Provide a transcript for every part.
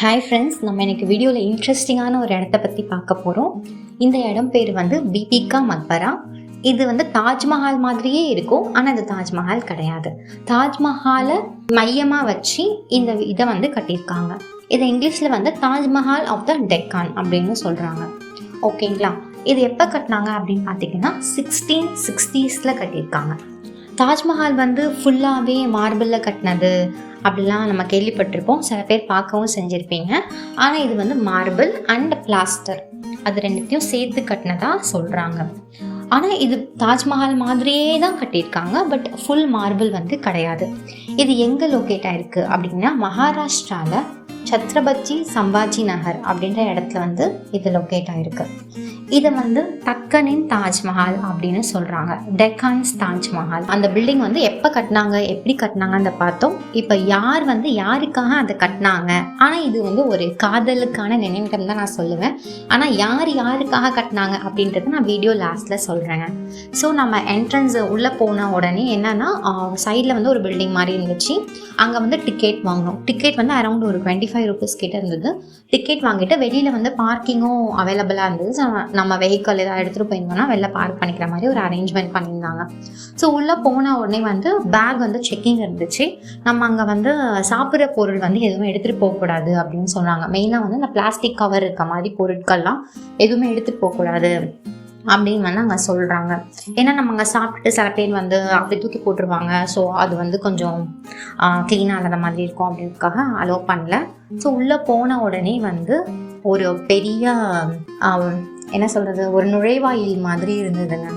Hi friends நம்ம எனக்கு வீடியோவில் இன்ட்ரெஸ்டிங்கான ஒரு இடத்த பற்றி பார்க்க போகிறோம் இந்த இடம் பேர் வந்து பிபிகா மக்பரா இது வந்து தாஜ்மஹால் மாதிரியே இருக்கும் ஆனால் அது தாஜ்மஹால் கிடையாது. தாஜ்மஹாலை மையமாக வச்சு இந்த இதை வந்து கட்டியிருக்காங்க. இதை இங்கிலீஷில் வந்து தாஜ்மஹால் ஆஃப் த டெக்கான் அப்படின்னு சொல்கிறாங்க ஓகேங்களா இது எப்போ கட்டினாங்க அப்படின்னு பார்த்தீங்கன்னா சிக்ஸ்டீன் சிக்ஸ்டீஸில் கட்டியிருக்காங்க. தாஜ்மஹால் வந்து ஃபுல்லாகவே மார்பிளில் கட்டினது அப்படிலாம் நம்ம கேள்விப்பட்டிருப்போம். சில பேர் பார்க்கவும் செஞ்சுருப்பீங்க. ஆனால் இது வந்து மார்பிள் அண்ட் பிளாஸ்டர் அது ரெண்டுத்தையும் சேர்த்து கட்டினதா சொல்கிறாங்க ஆனால் இது தாஜ்மஹால் மாதிரியே தான் கட்டியிருக்காங்க. பட் ஃபுல் மார்பிள் வந்து கிடையாது. இது எங்கே லொக்கேட் ஆயிருக்கு அப்படின்னா மகாராஷ்டிராவில் சத்ரபதி சம்பாஜி நகர் அப்படின்ற இடத்துல வந்து இது லொக்கேட் ஆயிருக்கு. இதை வந்து டக்கனின் தாஜ்மஹால் அப்படின்னு சொல்கிறாங்க டெக்கான்ஸ் தாஜ்மஹால். அந்த பில்டிங் வந்து எப்போ கட்டினாங்க எப்படி கட்டினாங்கன்னு பார்த்தோம். இப்போ யார் வந்து யாருக்காக அதை கட்டினாங்க? ஆனால் இது வந்து ஒரு காதலுக்கான நினைவுகள் தான் நான் சொல்லுவேன். ஆனால் யார் யாருக்காக கட்டினாங்க அப்படின்றத நான் வீடியோ லாஸ்ட்டில் சொல்கிறேங்க ஸோ நம்ம என்ட்ரன்ஸ் உள்ளே போன உடனே என்னன்னா சைடில் வந்து ஒரு பில்டிங் மாதிரி இருந்துச்சு. அங்கே வந்து டிக்கெட் வாங்கணும். டிக்கெட் வந்து அரௌண்ட் ஒரு டுவெண்ட்டி ஃபைவ் ருபீஸ் கிட்ட இருந்தது. டிக்கெட் வாங்கிட்டு வெளியில் வந்து பார்க்கிங்கும் அவைலபிளாக இருந்தது. ஸோ நம்ம வெஹிக்கல் ஏதாவது எடுத்துகிட்டு போயிருந்தோம்னா வெளில பார்க் பண்ணிக்கிற மாதிரி ஒரு அரேஞ்ச்மெண்ட் பண்ணியிருந்தாங்க. ஸோ உள்ளே போன உடனே வந்து பேக் வந்து செக்கிங் இருந்துச்சு. நம்ம அங்கே வந்து சாப்பிட்ற பொருள் வந்து எதுவும் எடுத்துகிட்டு போகக்கூடாது அப்படின்னு சொன்னாங்க. மெயினாக வந்து இந்த பிளாஸ்டிக் கவர் இருக்க மாதிரி பொருட்கள்லாம் எதுவுமே எடுத்துகிட்டு போகக்கூடாது அப்படின்னு வந்து அங்கே சொல்கிறாங்க ஏன்னா நம்ம அங்கே சாப்பிட்டுட்டு சில பேர் வந்து அப்படி தூக்கி போட்டுருவாங்க. ஸோ அது வந்து கொஞ்சம் க்ளீனாக இல்லாத மாதிரி இருக்கும் அப்படின்றதுக்காக அலோவ் பண்ணல. ஸோ உள்ளே போன உடனே வந்து ஒரு பெரிய என்ன சொல்கிறது ஒரு நுழைவாயில் மாதிரி இருந்ததுங்க.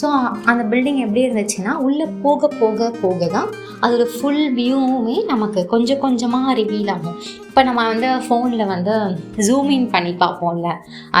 ஸோ அந்த பில்டிங் எப்படி இருந்துச்சுன்னா உள்ளே போக போக போக தான் அதோட ஃபுல் வியூவுமே நமக்கு கொஞ்சம் கொஞ்சமாக ரிவீல் ஆகும். இப்போ நம்ம வந்து ஃபோனில் வந்து ஜூம் இன் பண்ணி பார்ப்போம்ல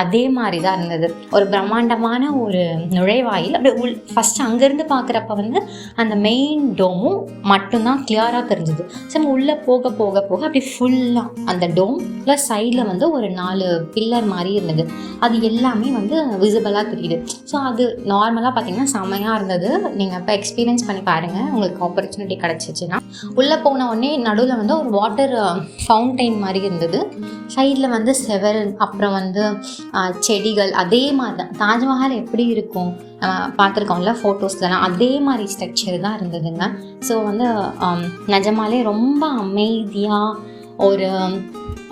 அதே மாதிரி தான் இருந்தது. ஒரு பிரம்மாண்டமான ஒரு நுழைவாயில் அப்படியே உள் ஃபஸ்ட்டு அங்கேருந்து பார்க்குறப்ப வந்து அந்த மெயின் டோமும் மட்டும்தான் கிளியராக தெரிஞ்சுது. ஸோ நம்ம உள்ளே போக போக போக அப்படி ஃபுல்லாக அந்த டோம் ப்ளஸ் சைடில் வந்து ஒரு நாலு பில்லர் மாதிரி இருந்தது. அது எல்லாமே வந்து விசிபிளாக தெரியுது. ஸோ அது நார்மலாக பார்த்தீங்கன்னா செமையாக இருந்தது. நீங்கள் இப்போ எக்ஸ்பீரியன்ஸ் பண்ணி பாருங்கள் உங்களுக்கு ஆப்பர்ச்சுனிட்டி கிடச்சிச்சின்னா. உள்ளே போன உடனே நடுவில் வந்து ஒரு வாட்டர் ஃபவுண்டைன் மாதிரி இருந்தது. சைடில் வந்து செவல் அப்புறம் வந்து செடிகள் அதே மாதிரி தான். தாஜ்மஹால் எப்படி இருக்கும்? பார்த்துருக்கோம்ல ஃபோட்டோஸ்லலாம் அதே மாதிரி ஸ்ட்ரக்சர் தான் இருந்ததுங்க. ஸோ வந்து நிஜமாலே ரொம்ப அமைதியாக ஒரு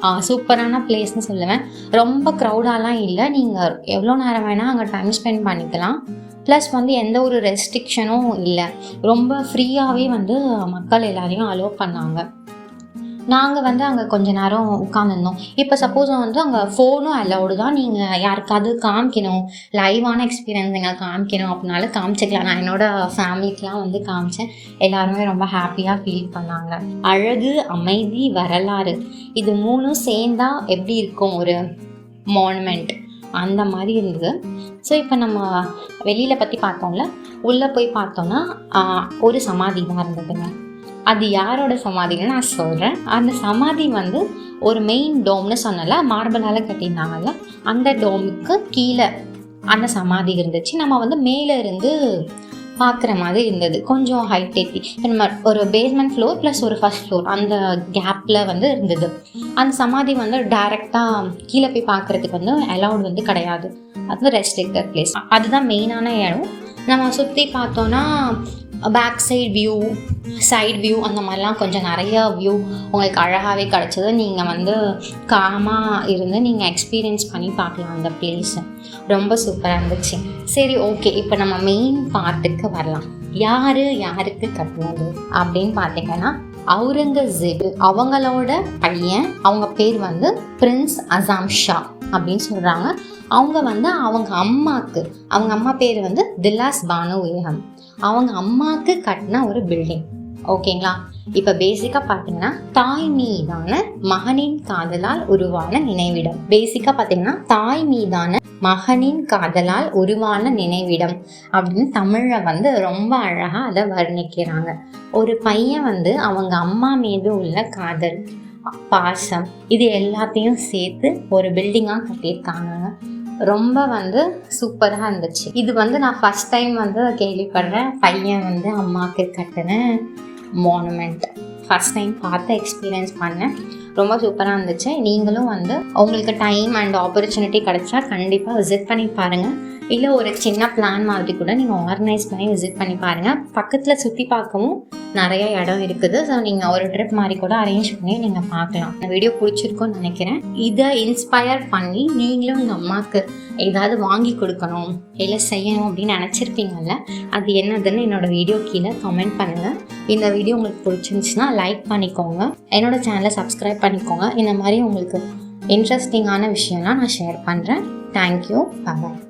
சூப்பரான பிளேஸ்னு சொல்லுவேன். ரொம்ப க்ரௌடாலாம் இல்லை. நீங்கள் எவ்வளோ நேரம் வேணால் அங்கே டைம் ஸ்பெண்ட் பண்ணிக்கலாம். ப்ளஸ் வந்து எந்த ஒரு ரெஸ்ட்ரிக்ஷனும் இல்லை. ரொம்ப ஃப்ரீயாகவே வந்து மக்கள் எல்லாரையும் அலோவ் பண்ணாங்க. நாங்கள் வந்து அங்கே கொஞ்ச நேரம் உட்காந்துருந்தோம் இப்போ சப்போஸ் வந்து அங்கே ஃபோனும் அலௌடு தான். நீங்கள் யாருக்காவது காமிக்கணும். லைவான எக்ஸ்பீரியன்ஸ் நீங்கள் காமிக்கணும் அப்படின்னாலும் காமிச்சிக்கலாம். நான் என்னோட ஃபேமிலிக்கெலாம் வந்து காமிச்சேன். எல்லாருமே ரொம்ப ஹாப்பியாக ஃபீல் பண்ணாங்க. அழகு அமைதி வரலாறு. இது மூணும் சேர்ந்தா எப்படி இருக்கும்? ஒரு மானுமெண்ட் அந்த மாதிரி இருந்தது. ஸோ இப்போ நம்ம வெளியில் பற்றி பார்த்தோம்ல. உள்ளே போய் பார்த்தோம்னா ஒரு சமாதி தான் இருந்ததுங்க. அது யாரோட சமாதின்னு நான் சொல்கிறேன் அந்த சமாதி வந்து ஒரு மெயின் டோம்னு சொன்னல மார்பிளால் கட்டியிருந்தாங்கல்ல அந்த டோமுக்கு கீழே அந்த சமாதி இருந்துச்சு. நம்ம வந்து மேலே இருந்து பார்க்குற மாதிரி இருந்தது. கொஞ்சம் ஹைட் ஏற்றி நம்ம ஒரு பேஸ்மெண்ட் ஃப்ளோர் ப்ளஸ் ஒரு ஃபர்ஸ்ட் ஃப்ளோர் அந்த கேப்பில் வந்து இருந்தது. அந்த சமாதி வந்து டைரெக்டாக கீழே போய் பார்க்குறதுக்கு வந்து அலௌட் வந்து கிடையாது. அது ரெஸ்ட்ரிக்டட் பிளேஸ் அதுதான் மெயினான இடம். நம்ம சுற்றி பார்த்தோன்னா back side view side view அந்த மாதிரிலாம் கொஞ்சம் நிறைய வியூ உங்களுக்கு அழகாகவே கிடச்சது நீங்கள் வந்து காமாக இருந்து நீங்கள் எக்ஸ்பீரியன்ஸ் பண்ணி பார்க்கலாம் அந்த பிளேஸை ரொம்ப சூப்பராக இருந்துச்சு. சரி ஓகே இப்போ நம்ம மெயின் பார்ட்டுக்கு வரலாம். யார் யாருக்கு கட்டினது அப்படின்னு பார்த்தீங்கன்னா அவுரங்கசீப். அவங்களோட பையன் அவங்க பேர் வந்து பிரின்ஸ் அசாம் ஷா. அப்படின்னு சொல்கிறாங்க அவங்க வந்து அவங்க அம்மாவுக்கு அவங்க அம்மா பேர் வந்து தில்லாஸ் பானு ஏகம் அவங்க அம்மாவுக்கு கட்டின ஒரு பில்டிங் ஓகேங்களா? இப்போ பேசிக்காக பார்த்தீங்கன்னா தாய் மீதான மகனின் காதலால் உருவான நினைவிடம். பேசிக்காக பார்த்தீங்கன்னா தாய் மீதான மகனின் காதலால் உருவான நினைவிடம் அப்படின்னு தமிழில் வந்து ரொம்ப அழகாக அதை வர்ணிக்கிறாங்க. ஒரு பையன் வந்து அவங்க அம்மா மீது உள்ள காதல் பாசம். இது எல்லாத்தையும் சேர்த்து ஒரு பில்டிங்காக கட்டியிருக்காங்க. ரொம்ப வந்து சூப்பராக இருந்துச்சு. இது வந்து நான் ஃபஸ்ட் டைம் வந்து கேள்விப்படுறேன். பையன் வந்து அம்மாவுக்கு கட்டின மானுமெண்ட் ஃபஸ்ட் டைம் பார்த்து எக்ஸ்பீரியன்ஸ் பண்ணேன். ரொம்ப சூப்பராக இருந்துச்சு. நீங்களும் வந்து உங்களுக்கு டைம் அண்ட் ஆப்பர்ச்சுனிட்டி கிடச்சா கண்டிப்பாக விசிட் பண்ணி பாருங்கள் இல்லை ஒரு சின்ன பிளான் மாதிரி கூட நீங்கள் ஆர்கனைஸ் பண்ணி விசிட் பண்ணி பாருங்கள் பக்கத்தில் சுற்றி பார்க்கவும் நிறைய இடம் இருக்குது. ஸோ நீங்கள் ஒரு ட்ரிப் மாதிரி கூட அரேஞ்ச் பண்ணி நீங்கள் பார்க்கலாம். இந்த வீடியோ பிடிச்சிருக்கும்னு நினைக்கிறேன். இதை இன்ஸ்பயர் பண்ணி நீங்களும் உங்கள் அம்மாவுக்கு ஏதாவது வாங்கி கொடுக்கணும் இல்லை செய்யணும் அப்படின்னு நினச்சிருப்பீங்கல்ல அது என்னதுன்னு என்னோட வீடியோ கீழே கமெண்ட் பண்ணுங்கள் இந்த வீடியோ உங்களுக்கு பிடிச்சிருந்துச்சுன்னா லைக் பண்ணிக்கோங்க. என்னோடய சேனலை சப்ஸ்கிரைப் பண்ணிக்கோங்க. இந்த மாதிரி உங்களுக்கு இன்ட்ரெஸ்டிங்கான விஷயம்லாம் நான் ஷேர் பண்ணுறேன் தேங்க்யூ பாய்